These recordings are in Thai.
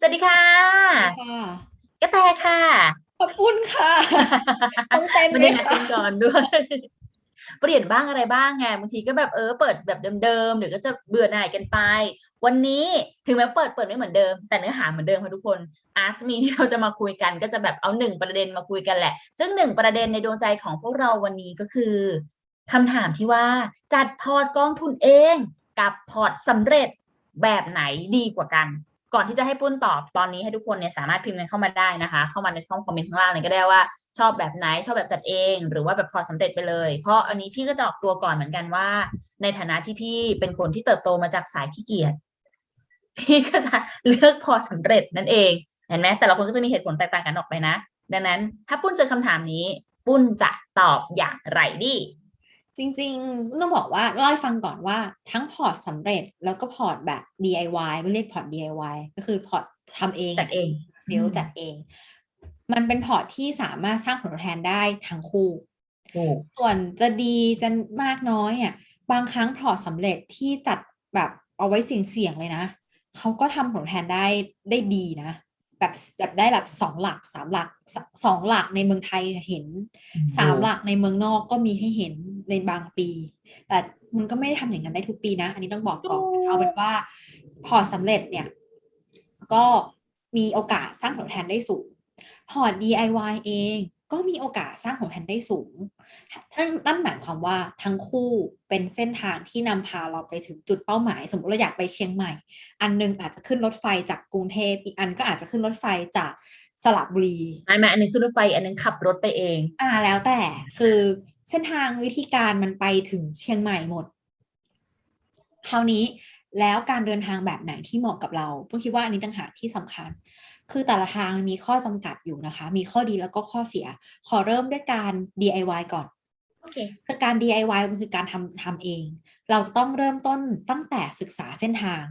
สวัสดีค่ะค่ะกระแตค่ะ ขอบคุณค่ะ ต้องเต้นไม่ไหมได้นัดคะกันก่อนด้วย เปลี่ยนบ้างอะไรบ้างไงบางทีก็แบบเออเปิดแบบเดิมๆเดี๋ยวก็จะเบื่อหน่ายกันไป วันนี้ถึงแม้เปิดเปิดไม่เหมือนเดิม แต่เนื้อหาเหมือนเดิมค่ะทุกคนอาร์สมีที่เราจะมาคุยกัน ก็จะแบบเอาหนึ่งประเด็นมาคุยกันแหละ ซึ่งหนึ่งประเด็นในดวงใจของพวกเราวันนี้ก็คือคำถามที่ว่าจัดพอร์ตกองทุนเอง กับพอร์ตสำเร็จแบบไหนดีกว่ากัน ก่อนที่จะให้ปุ้นตอบตอนนี้ให้ทุกคนเนี่ยสามารถพิมพ์กันเข้ามาได้นะคะ เข้ามาในช่องคอมเมนต์ข้างล่างเลยก็ได้ว่าชอบแบบไหนชอบแบบจัดเอง หรือว่าแบบพอสำเร็จไปเลย เพราะอันนี้พี่ก็จะออกตัวก่อนเหมือนกันว่า ในฐานะที่พี่เป็นคนที่เติบโตมาจากสายขี้เกียจพี่ก็จะเลือกพอสำเร็จนั่นเองเห็นไหมแต่ละคนก็จะมีเหตุผลแตกต่างกันออกไปนะ ดังนั้น ถ้าปุ้นเจอคำถามนี้ ปุ้นจะตอบอย่างไรดี จริงๆ ต้องบอกว่าเล่าให้ฟังก่อนว่าทั้งพอร์ตสำเร็จแล้วก็พอร์ตแบบ DIY ไม่เรียกพอร์ต DIY ก็คือพอร์ตทำเองจัดเองเซลล์จัดเอง มันเป็นพอร์ตที่สามารถสร้างผลตอบแทนได้ทั้งคู่ถูกส่วนจะดีจะมากน้อยอะบางครั้งพอร์ตสำเร็จที่จัดแบบเอาไว้เสี่ยงๆเลยนะเขาก็ทำผลตอบแทนได้ได้ดีนะ แบบแบบได้แบบสองหลักสามหลักสสองหลักในเมืองไทยเห็นสามหลักในเมืองนอกก็มีให้เห็นในบางปี แต่มันก็ไม่ได้ทำอย่างนั้นได้ทุกปีนะ อันนี้ต้องบอกก่อนถูกเอาเป็นว่าพอร์ตสำเร็จเนี่ย ก็มีโอกาสสร้างผลตอบแทนได้สูงพอร์ต DIY เอง ก็มีโอกาสสร้างผลตอบแทนได้สูงท่านนั่นหมายความว่าทั้งคู่เป็นเส้นทางที่นำพาเราไปถึงจุดเป้าหมาย สมมติเราอยากไปเชียงใหม่ อันหนึงอาจจะขึ้นรถไฟจากกรุงเทพอีกอันก็อาจจะขึ้นรถไฟจากสระบุรีไม่ไม่อันหนึงขึ้นรถไฟ อันหนึงขับรถไปเอง อ่าแล้วแต่คือเส้นทางวิธีการมันไปถึงเชียงใหม่หมด คราวนี้แล้วการเดินทางแบบไหนที่เหมาะกับเราพวกคิดว่าอันนี้ต่างหากที่สำคัญ คือแต่ละทางมีข้อจำกัดอยู่นะคะ มีข้อดีแล้วก็ข้อเสีย ขอเริ่มด้วยการ DIY ก่อนโอเคคือการ DIY มันคือการทำทำเอง เราจะต้องเริ่มต้นตั้งแต่ศึกษาเส้นทาง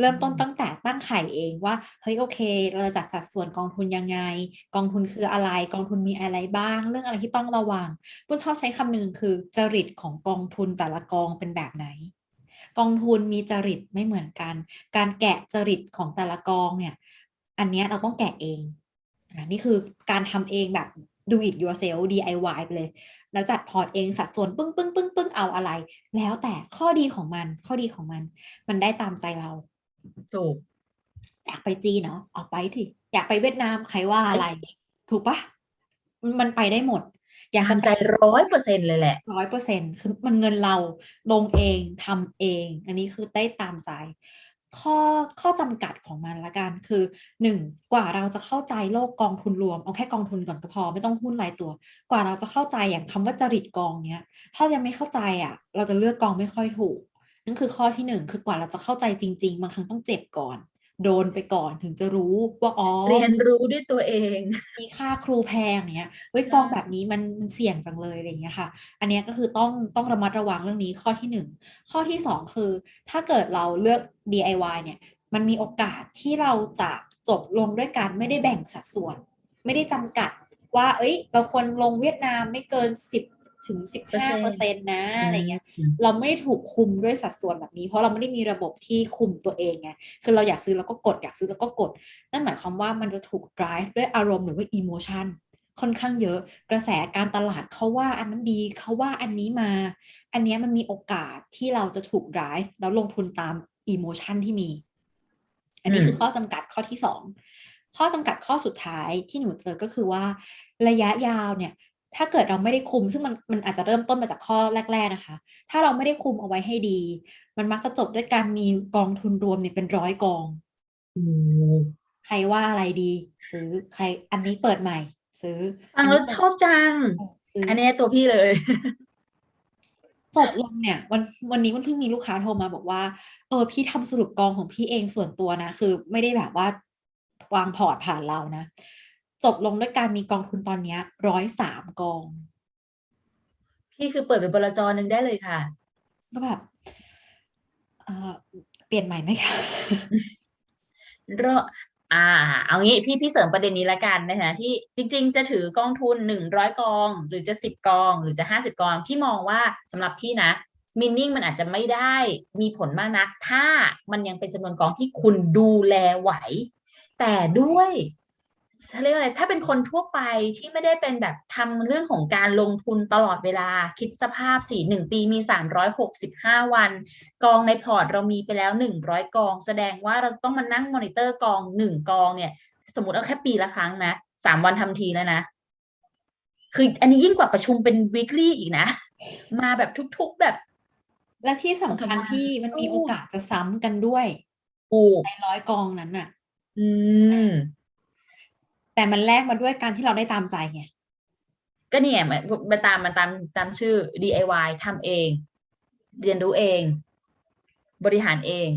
เริ่มต้นอืมตั้งแต่ตั้งไข่เองว่า เฮ้ยโอเค เราจะจัดสัดส่วนกองทุนยังไง กองทุนคืออะไร กองทุนมีอะไรบ้าง เรื่องอะไรที่ต้องระวังปุ้นชอบใช้คำหนึ่งคือจริตของกองทุนแต่ละกองเป็นแบบไหนกองทุนมีจริตไม่เหมือนกัน การแกะจริตของแต่ละกองเนี่ย อันเนี้ยเราต้องแกะเองอ่านี่คือการทำเองแบบ do it yourself DIY ไปเลย แล้วจัดพอร์ตเองสัดส่วนปึ้งปึ้งปึ้งปึ้งเอาอะไร แล้วแต่ข้อดีของมัน ข้อดีของมัน มันได้ตามใจเรา ถูก อยากไปจีนเนาะออกไปที่อยากไปเวียดนามใครว่าอะไร ถูกปะมันมันไปได้หมด อยากจะทำใจร้อยเปอร์เซ็นเลยแหละร้อยเปอร์เซ็นคือมันเงินเราลงเองทำเอง อันนี้คือได้ตามใจ ข้อข้อจำกัดของมันละกันคือหนึ่งกว่าเราจะเข้าใจโลกกองทุนรวม เอาแค่กองทุนก่อนก็พอไม่ต้องหุ้นรายตัว กว่าเราจะเข้าใจอย่างคำว่าจริตกองเนี้ย ถ้ายังไม่เข้าใจอะ เราจะเลือกกองไม่ค่อยถูกนั่นคือข้อที่หนึ่งคือกว่าเราจะเข้าใจจริง ๆ บางครั้งต้องเจ็บก่อน โดนไปก่อนถึงจะรู้ว่าอ๋อเรียนรู้ด้วยตัวเอง มีค่าครูแพงเนี้ยเฮ้ยใช่กองแบบนี้มันมันเสี่ยงจังเลยอะไรอย่างเงี้ยค่ะ อันเนี้ยก็คือต้องต้องระมัดระวังเรื่องนี้ข้อที่หนึ่งข้อที่สองคือ ถ้าเกิดเราเลือก DIY เนี่ยมันมีโอกาสที่เราจะจบลงด้วยการไม่ได้แบ่งสัดส่วน ไม่ได้จำกัดว่า เอ้ย เราควรลงเวียดนามไม่เกินสิบ ถึงสิบห้าเปอร์เซ็นต์นะอะไรเงี้ยเราไม่ได้ถูกคุมด้วยสัดส่วนแบบนี้ เพราะเราไม่ได้มีระบบที่คุมตัวเองไงคือเราอยากซื้อเราก็กดอยากซื้อเราก็กด นั่นหมายความว่ามันจะถูก drive ด้วยอารมณ์หรือว่า emotion ค่อนข้างเยอะกระแสการตลาดเขาว่าอันนั้นดีเขาว่าอันนี้มา อันเนี้ยมันมีโอกาสที่เราจะถูก drive แล้วลงทุนตาม emotion ที่มี อันนี้อืมคือข้อจำกัดข้อที่สองข้อจำกัดข้อสุดท้ายที่หนูเจอก็คือว่า ระยะยาวเนี่ย ถ้าเกิดเราไม่ได้คุม ซึ่งมันมันอาจจะเริ่มต้นมาจากข้อแรก ๆนะคะ ถ้าเราไม่ได้คุมเอาไว้ให้ดี มันมักจะจบด้วยการมีกองทุนรวมเนี่ยเป็นร้อยกองอืมใครว่าอะไรดี ซื้อใครอันนี้เปิดใหม่ ซื้อฟังแล้วชอบจังซื้ออันนี้ตัวพี่เลยจบลงเนี่ยวันวันนี้วันเพิ่งมีลูกค้าโทรมาบอกว่าเออพี่ทำสรุปกองของพี่เองส่วนตัวนะ คือไม่ได้แบบว่าวางพอร์ตผ่านเรานะ จบลงด้วยการมีกองทุนตอนเนี้ร้อยสามกอง พี่คือเปิดเป็นบลจหนึ่งได้เลยค่ะ ก็แบบเออเปลี่ยนใหม่ไหมคะรออ่า เอางี้พี่พี่เสริมประเด็นนี้ละกันในฐานะที่จริง ๆ จะถือกองทุนหนึ่งร้อยกอง หรือจะสิบกอง หรือจะห้าสิบกอง พี่มองว่าสำหรับพี่นะมินนิ่งมันอาจจะไม่ได้มีผลมากนัก ถ้ามันยังเป็นจำนวนกองที่คุณดูแลไหว แต่ด้วย เขาเรียกอะไรถ้าเป็นคนทั่วไปที่ไม่ได้เป็นแบบทำเรื่องของการลงทุนตลอดเวลาคิดสภาพสี่หนึ่งปีมีสามร้อยหกสิบห้าวัน กองในพอร์ตเรามีไปแล้วหนึ่งร้อยกอง แสดงว่าเราจะต้องมานั่งมอนิเตอร์กองหนึ่งกองเนี่ย สมมติเอาแค่ปีละครั้งนะสามวันทำทีแล้วนะ คืออันนี้ยิ่งกว่าประชุมเป็น weekly อีกนะ มาแบบทุกๆแบบ และที่สำคัญสำคัญที่มันมีโอ้โอกาสจะซ้ำกันด้วยถูกในร้อยกองนั้นน่ะ อืม แต่มันแลกมาด้วยการที่เราได้ตามใจไงก็เนี่ยเหมือนมันตามมันตามตามชื่อ DIY ทำเอง เรียนรู้เอง บริหารเอง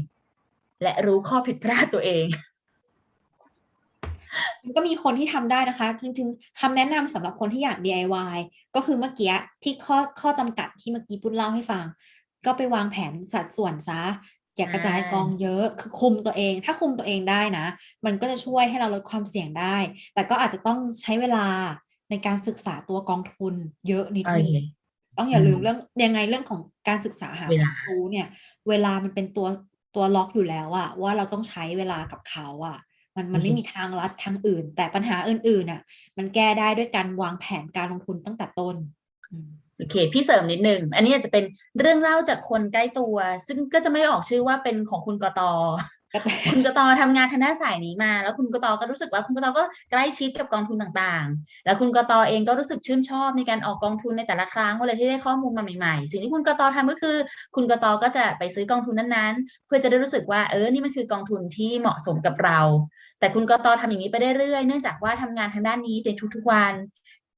และรู้ข้อผิดพลาดตัวเอง มันก็มีคนที่ทำได้นะคะ จริงๆคำแนะนำสำหรับคนที่อยาก DIY ก็คือเมื่อกี้ที่ข้อข้อจำกัดที่เมื่อกี้ปุ้นเล่าให้ฟัง ก็ไปวางแผนสัดส่วนซะ อย่ากระจายอ่ากองเยอะคือคุมตัวเอง ถ้าคุมตัวเองได้นะ มันก็จะช่วยให้เราลดความเสี่ยงได้ แต่ก็อาจจะต้องใช้เวลาในการศึกษาตัวกองทุนเยอะนิดโอนึงเคต้องอย่าอืมลืมเรื่องยังไงเรื่องของการศึกษาหาเวคลาวามรู้เนี่ย เวลามันเป็นตัวตัวล็อกอยู่แล้วอะว่าเราต้องใช้เวลากับเขาอะมันมันไม่มีทางลัดทางอื่น แต่ปัญหาอื่นๆอะมันแก้ได้ด้วยการวางแผนการลงทุนตั้งแต่ต้นอืม โอเค พี่เสริมนิดนึง อันนี้อาจจะเป็นเรื่องเล่าจากคนใกล้ตัว ซึ่งก็จะไม่ออกชื่อว่าเป็นของคุณกตก็แต่คุณกตทำงานทางด้านสายนี้มา แล้วคุณกตก็รู้สึกว่าคุณกตก็ใกล้ชิดกับกองทุนต่างๆ แล้วคุณกตเองก็รู้สึกชื่นชอบในการออกกองทุนในแต่ละครั้งเวลาที่ได้ข้อมูลมาใหม่ๆ สิ่งที่คุณกตทำก็คือ คุณกตก็จะไปซื้อกองทุนนั้นๆ เพื่อจะได้รู้สึกว่าเออนี่มันคือกองทุนที่เหมาะสมกับเรา แต่คุณกตทำอย่างนี้ไปเรื่อยๆเนื่องจากว่าทำงานทางด้านนี้ในทุกๆวัน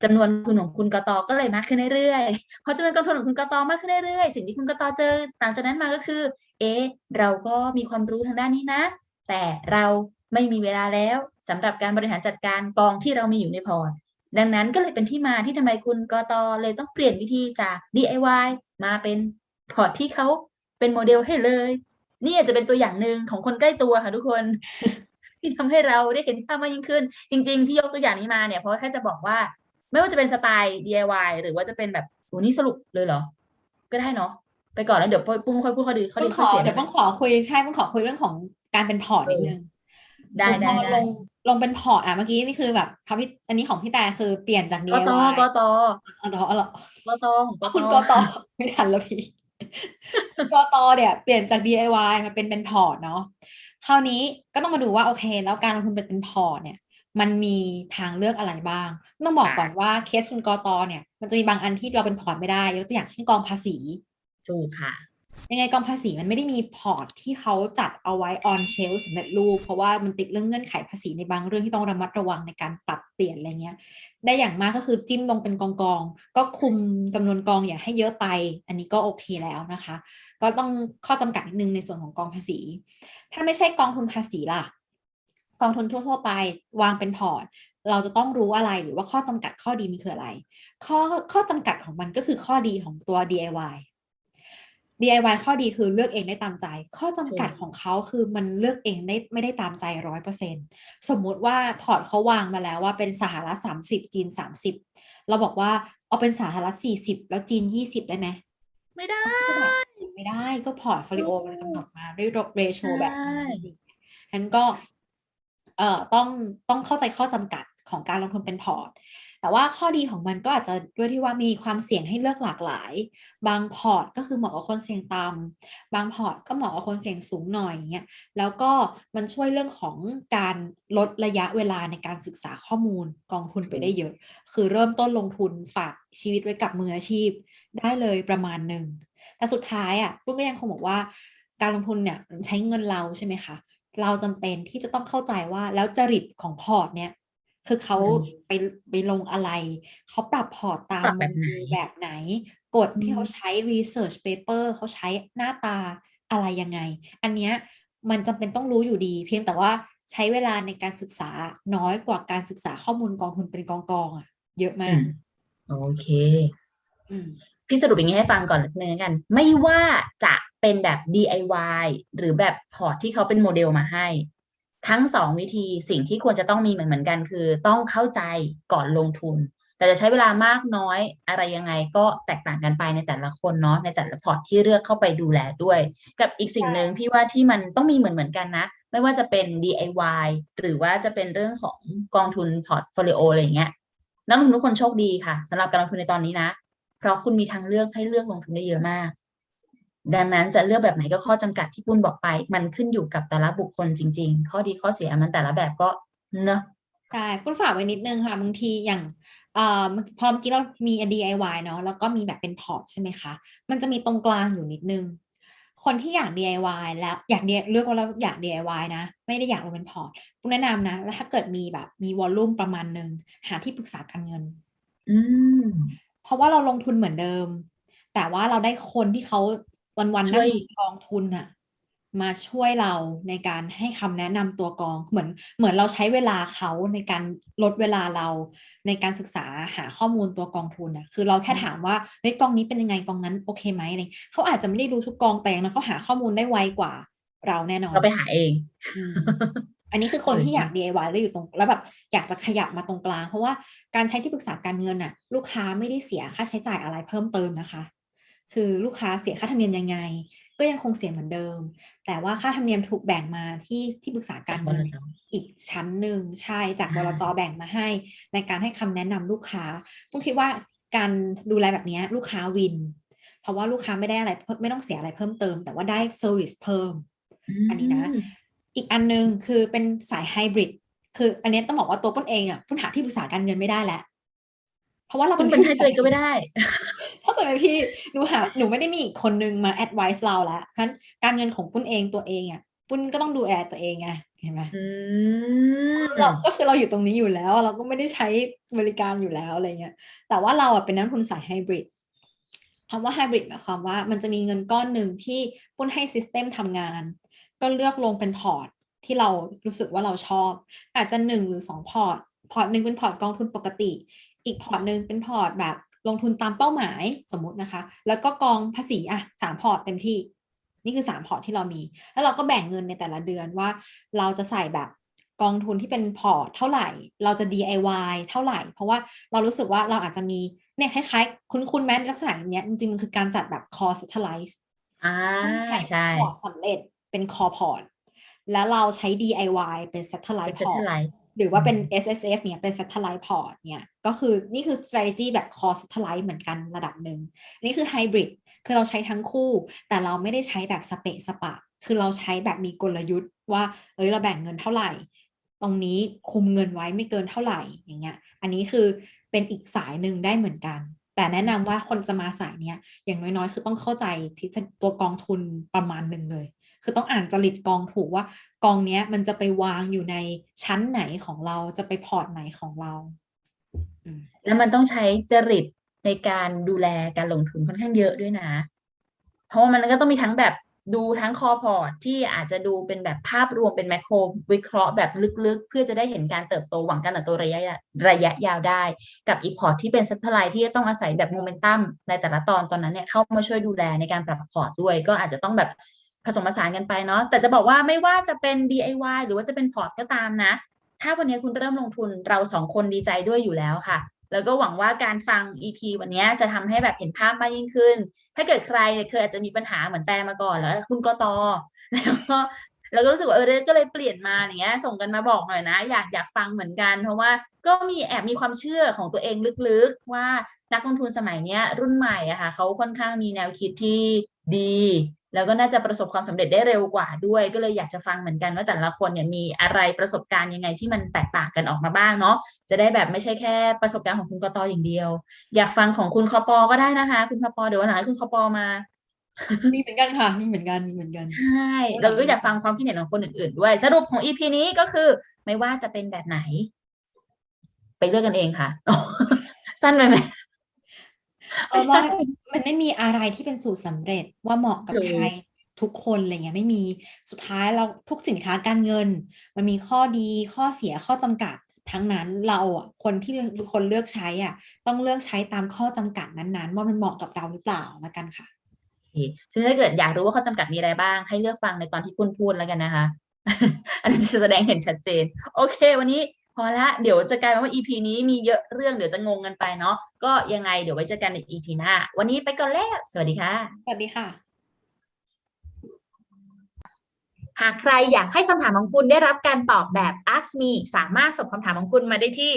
จำนวนทุนของคุณกตก็เลยมากขึ้นเรื่อยๆพอจำนวนกองทุนของคุณกตมากขึ้นเรื่อยๆสิ่งที่คุณกตเจอหลังจากนั้นมาก็คือ เอ๊เราก็มีความรู้ทางด้านนี้นะ แต่เราไม่มีเวลาแล้วสำหรับการบริหารจัดการกองที่เรามีอยู่ในพอร์ตดังนั้นก็เลยเป็นที่มาที่ทำไมคุณกตเลยต้องเปลี่ยนวิธีจาก DIY มาเป็นพอร์ตที่เขาเป็นโมเดลให้เลย นี่อาจจะเป็นตัวอย่างหนึ่งของคนใกล้ตัวค่ะทุกคนที่ทำให้เราได้เห็นภาพมากยิ่งขึ้น จริง ๆ ที่ยกตัวอย่างนี้มาเนี่ยเพราะแค่จะบอกว่า ไม่ว่าจะเป็นสไตล์ DIY หรือว่าจะเป็นแบบโอ้นี่สรุปเลยเหรอ ก็ได้เนาะไปก่อนแล้วเดี๋ยวปุ้งค่อยพูดข้อดีข้อต้ดีองขข้ออเสียเดี๋ยวได้ต้องขอคุยใช่ต้องขอคุยเรื่องของการเป็นพอร์ตนิดนึงได้คือได้พอได้ลงลงเป็นพอร์ตอะเมื่อกี้นี่คือแบบเขาพี่อันนี้ของพี่แต่คือเปลี่ยนจากก DIY ตกตอ๋อเหรออ๋อเหรอกตของกตคุณกตไม่ทันแล้วพี่คุณกตเนี่ยเปลี่ยนจาก DIY มาเป็นเป็นพอร์ตเนาะคราวนี้ก็ต้องมาดูว่าโอเค แล้วการลงทุนเป็นเป็นพอร์ตเนี่ย มันมีทางเลือกอะไรบ้าง ต้องบอกก่อนว่าเคสคุณกตเนี่ย มันจะมีบางอันที่เราเป็นพอร์ตไม่ได้ยกตัวอย่างเช่นกองภาษีถูกค่ะยังไงกองภาษีมันไม่ได้มีพอร์ตที่เขาจัดเอาไว้ on shelf สำเร็จรูปเพราะว่ามันติดเรื่องเงื่อนไขภาษีในบางเรื่องที่ต้องระมัดระวังในการปรับเปลี่ยนอะไรเงี้ย ได้อย่างมากก็คือจิ้มลงเป็นกองกองๆก็คุมจำนวนกองอย่าให้เยอะไป อันนี้ก็โอเคแล้วนะคะ ก็ต้องข้อจำกัดนิดนึงในส่วนของกองภาษี ถ้าไม่ใช่กองทุนภาษีล่ะ กองทุนทั่วๆไป วางเป็นพอร์ต เราจะต้องรู้อะไรหรือว่าข้อจำกัดข้อดีมันคืออะไร ข้อข้อจำกัดของมันก็คือข้อดีของตัว DIY DIY ข้อดีคือเลือกเองได้ตามใจ ข้อจำกัดถูกของเขาคือมันเลือกเองได้ไม่ได้ตามใจร้อยเปอร์เซ็นสมมุติว่าพอร์ตเขาวางมาแล้วว่าเป็นสหรัฐสามสิบจีนสามสิบเราบอกว่าเอาเป็นสหรัฐสี่สิบแล้วจีนยี่สิบได้ไหมไม่ได้ก็แบบไม่ได้ก็พอร์ตโฟลิโอมันกำหนดมาด้วยเรโชแบบนี้ใช่นั้นก็ เอ่อต้องต้องเข้าใจข้อจำกัดของการลงทุนเป็นพอร์ต แต่ว่าข้อดีของมันก็อาจจะด้วยที่ว่ามีความเสี่ยงให้เลือกหลากหลาย บางพอร์ตก็คือเหมาะกับคนเสี่ยงต่ำบางพอร์ตก็เหมาะกับคนเสี่ยงสูงหน่อยอย่างเงี้ย แล้วก็มันช่วยเรื่องของการลดระยะเวลาในการศึกษาข้อมูลกองทุนไปได้เยอะ คือเริ่มต้นลงทุนฝากชีวิตไว้กับมืออาชีพ ได้เลยประมาณหนึ่ง แต่สุดท้ายอะปุ้มก็ยังคงบอกว่าการลงทุนเนี่ยใช้เงินเราใช่ไหมคะ เราจำเป็นที่จะต้องเข้าใจว่าแล้วจริตของพอร์ตเนี่ย คือเขาอืมไปไปลงอะไร เขาปรับพอร์ตตามปรับแบบไหนโมเดลแบบไหน กฎที่อืมเขาใช้ research paper เขาใช้หน้าตาอะไรยังไง อันเนี้ยมันจำเป็นต้องรู้อยู่ดี เพียงแต่ว่าใช้เวลาในการศึกษาน้อยกว่าการศึกษาข้อมูลกองทุนเป็นกองกองๆอะเยอะมาอืกมโอเคอืม พี่สรุปอย่างนี้ให้ฟังก่อนเนึงกัน ไม่ว่าจะเป็นแบบ DIY หรือแบบพอร์ตที่เขาเป็นโมเดลมาให้ ทั้งสองวิธีสิ่งที่ควรจะต้องมีเหมือนเหมือนกัน คือต้องเข้าใจก่อนลงทุน แต่จะใช้เวลามากน้อยอะไรยังไงก็แตกต่างกันไปในแต่ละคนเนาะในแต่ละพอร์ตที่เลือกเข้าไปดูแลด้วย กับอีกสิ่งหนึ่งพี่ว่าที่มันต้องมีเหมือนเหมือนกันนะ ไม่ว่าจะเป็น DIY หรือว่าจะเป็นเรื่องของกองทุนพอร์ตโฟลิโออะไรอย่างเงี้ยนักลงทุนทุกคนโชคดีค่ะสำหรับการลงทุนในตอนนี้นะ เพราะคุณมีทางเลือกให้เลือกลงทุนได้เยอะมาก ดังนั้นจะเลือกแบบไหนก็ข้อจำกัดที่ปุ้นบอกไป มันขึ้นอยู่กับแต่ละบุคคลจริง ๆ ข้อดีข้อเสียมันแต่ละแบบก็เนอะใช่ปุ้นฝากไว้นิดนึงค่ะบางทีอย่างเอ่อพอเมื่อกี้เรามี DIY เนาะแล้วก็มีแบบเป็นพอร์ตใช่ไหมคะ มันจะมีตรงกลางอยู่นิดนึง คนที่อยาก DIY แล้วอยาก DIY เลือกแล้วอยาก DIY นะ ไม่ได้อยากลงเป็นพอร์ตปุ้นแนะนำนะแล้วถ้าเกิดมีแบบมีวอลลุ่มประมาณหนึ่งหาที่ปรึกษาการเงิน อืมเพ ราะว่าเราลงทุนเหมือนเดิม แต่ว่าเราได้คนที่เขาวันๆช่นั่วยงกองทุนน่ะมาช่วยเราในการให้คำแนะนำตัวกองเหมือนเหมือนเราใช้เวลาเขาในการลดเวลาเราในการศึกษาหาข้อมูลตัวกองทุนน่ะคือเราแค่ถามว่าเฮ้ยกองนี้เป็นยังไงกองนั้นโอเคไหมอะไรเขาอาจจะไม่ได้รู้ทุกกองแต่อย่างนั้นเขาหาข้อมูลได้ไวกว่าเราแน่นอนเราไปหาเอง อืมอันนี้คือคนเออที่อยาก DIY แล้วอยู่ตรงแล้วแบบอยากจะขยับมาตรงกลาง เพราะว่าการใช้ที่ปรึกษาการเงินน่ะ ลูกค้าไม่ได้เสียค่าใช้จ่ายอะไรเพิ่มเติมนะคะ คือลูกค้าเสียค่าธรรมเนียมยังไง ก็ยังคงเสียเหมือนเดิม แต่ว่าค่าธรรมเนียมถูกแบ่งมาที่ที่ปรึกษาการเงินอีกชั้นหนึ่งใช่จากบอ่าลจแบ่งมาให้ ในการให้คำแนะนำลูกค้าปุ้มคิดว่าการดูแลแบบเนี้ยลูกค้าวิน เพราะว่าลูกค้าไม่ได้อะไรเพิ่มไม่ต้องเสียอะไรเพิ่มเติม แต่ว่าได้เซอร์วิสเพิ่มอันนี้นะม อีกอันหนึงคือเป็นสายไฮบริดคือ อันเนี้ยต้องบอกว่าตัวปุ้นเองอะปุ้นหาที่ปรึกษาการเงินไม่ได้แล้วเพราะว่าเราคุณเป็นให้ตัวเองก็ไม่ได้เข้าใจไหมพี่หนูหาหนูไม่ได้มีอีกคนนึงมา advice เราแล้วเพราะฉะนั้นการเงินของปุ้นเองตัวเองอะปุ้นก็ต้องดูแลตัวเองไงเห็นไหมอืมเราก็คือเราอยู่ตรงนี้อยู่แล้ว เราก็ไม่ได้ใช้บริการอยู่แล้วอะไรเงี้ย แต่ว่าเราอะเป็นนักลงทุนสายไฮบริดคำว่าไฮบริดหมายความว่ามันจะมีเงินก้อนหนึ่งที่ปุ้นให้ซิสเต็มทำงาน ก็เลือกลงเป็นพอร์ตที่เรารู้สึกว่าเราชอบ อาจจะหนึ่งหรือสองพอร์ต พอร์ตหนึ่งเป็นพอร์ตกองทุนปกติ อีกพอร์ตหนึ่งเป็นพอร์ตแบบลงทุนตามเป้าหมายสมมตินะคะ แล้วก็กองภาษีอะสามพอร์ตเต็มที่ นี่คือสามพอร์ตที่เรามี แล้วเราก็แบ่งเงินในแต่ละเดือนว่า เราจะใส่แบบกองทุนที่เป็นพอร์ตเท่าไหร่ เราจะ DIY เท่าไหร่ เพราะว่าเรารู้สึกว่าเราอาจจะมีเนี่ยคล้ายๆ คุณคุณแม้ลักษณะอย่างเนี้ยจริงๆมันคือการจัดแบบ core satellite อ่ามันใช้ใช่พอร์ตสำเร็จ เป็น core port แล้วเราใช้ DIY เป็น satellite เป็น port satellite หรือว่าเป็นอืม S S F เนี่ยเป็น satellite port เนี่ยก็คือนี่คือ strategy แบบ core satellite เหมือนกันระดับหนึ่งอันนี่คือ hybrid คือเราใช้ทั้งคู่ แต่เราไม่ได้ใช้แบบสเปะสปะ คือเราใช้แบบมีกลยุทธ์ว่าเอ้ยเราแบ่งเงินเท่าไหร่ ตรงนี้คุมเงินไว้ไม่เกินเท่าไหร่อย่างเงี้ยอันนี้คือเป็นอีกสายหนึ่งได้เหมือนกัน แต่แนะนำว่าคนจะมาสายเนี้ยอย่างน้อยๆ คือต้องเข้าใจที่ตัวกองทุนประมาณหนึ่งเลย คือต้องอ่านจริตกองถูกว่ากองเนี้ยมันจะไปวางอยู่ในชั้นไหนของเราจะไปพอร์ตไหนของเรา แล้วมันต้องใช้จริตในการดูแลการลงทุนค่อนข้างเยอะด้วยนะ เพราะมันก็ต้องมีทั้งแบบดูทั้งคอพอร์ตที่อาจจะดูเป็นแบบภาพรวมเป็นแมคโครวิเคราะห์แบบลึกๆ เพื่อจะได้เห็นการเติบโตหวังการเติบโตระยะระยะยาวได้ กับอีพอร์ตที่เป็นซัตเทอร์ลท์ที่จะต้องอาศัยแบบโมเมนตัมในแต่ละตอนตอนนั้นเนี่ยเข้ามาช่วยดูแลในการปรับพอร์ตด้วย ก็อาจจะต้องแบบ ผสมผสานกันไปเนาะแต่จะบอกว่าไม่ว่าจะเป็น DIY หรือว่าจะเป็นพอร์ตก็ตามนะ ถ้าวันนี้คุณเริ่มลงทุนเราสองคนดีใจด้วยอยู่แล้วค่ะ แล้วก็หวังว่าการฟัง EP วันนี้จะทำให้แบบเห็นภาพมากยิ่งขึ้น ถ้าเกิดใครเนี่ยเคยอาจจะมีปัญหาเหมือนแต่มาก่อนแล้ว คุณก็ตอแล้วก็แล้วก็รู้สึกว่าเออก็เลยเปลี่ยนมาอย่างเงี้ยส่งกันมาบอกหน่อยนะ อยากอยากฟังเหมือนกัน เพราะว่าก็มีแอบมีความเชื่อของตัวเองลึกๆ ว่านักลงทุนสมัยเนี้ยรุ่นใหม่อะค่ะเขาค่อนข้างมีแนวคิดที่ดี แล้วก็น่าจะประสบความสำเร็จได้เร็วกว่าด้วย ก็เลยอยากจะฟังเหมือนกันว่าแต่ละคนเนี่ยมีอะไรประสบการณ์ยังไงที่มันแตกต่างกันออกมาบ้างเนาะจะได้แบบไม่ใช่แค่ประสบการณ์ของคุณกตออย่างเดียว อยากฟังของคุณคอปอก็ได้นะคะ คุณคอปอเดี๋ยววันหลังให้คุณคอปอมามีเหมือนกันค่ะ มีเหมือนกัน มีเหมือนกัน ใช่ เราก็อยากฟังความคิดเห็นของคนอื่นๆด้วย สรุปของ EP นี้ก็คือ ไม่ว่าจะเป็นแบบไหน ไปเลือกกันเองค่ะ สั้นไปไหม เพราะว่ามันไม่มีอะไรที่เป็นสูตรสำเร็จว่าเหมาะกับถูกใครทุกคนอะไรเงี้ยไม่มีสุดท้ายเราทุกสินค้าการเงิน มันมีข้อดีข้อเสียข้อจำกัดทั้งนั้นเราอะคนที่เป็นคนเลือกใช้อะ ต้องเลือกใช้ตามข้อจำกัดนั้นๆ ว่ามันเหมาะกับเราหรือเปล่าละกันค่ะโอเคซึ่งถ้าเกิดอยากรู้ว่าข้อจำกัดมีอะไรบ้าง ให้เลือกฟังในตอนที่คุณพูดแล้วกันนะคะ อันนี้จะแสดงเห็นชัดเจน โอเค วันนี้ พอละเดี๋ยวจะกลายเป็นว่า EP นี้มีเยอะเรื่องเดี๋ยวจะงงกันไปเนาะก็ยังไงเดี๋ยวไว้เจอกันใน EP หน้า วันนี้ไปก่อนแล้ว สวัสดีค่ะ สวัสดีค่ะ หากใครอยากให้คำถามของคุณได้รับการตอบแบบ Ask Me สามารถส่งคำถามของคุณมาได้ที่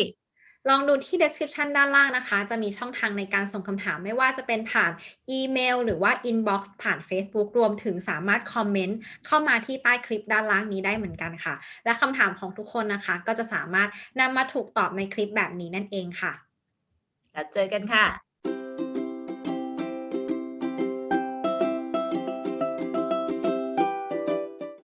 ลองดูที่ description ด้านล่างนะคะ จะมีช่องทางในการส่งคำถามไม่ว่าจะเป็นผ่านอีเมล หรือว่า inbox ผ่าน Facebook รวมถึงสามารถคอมเมนต์เข้ามาที่ใต้คลิปด้านล่างนี้ได้เหมือนกันค่ะ และคำถามของทุกคนนะคะ ก็จะสามารถนำมาถูกตอบในคลิปแบบนี้นั่นเองค่ะ แล้วเจอกันค่ะ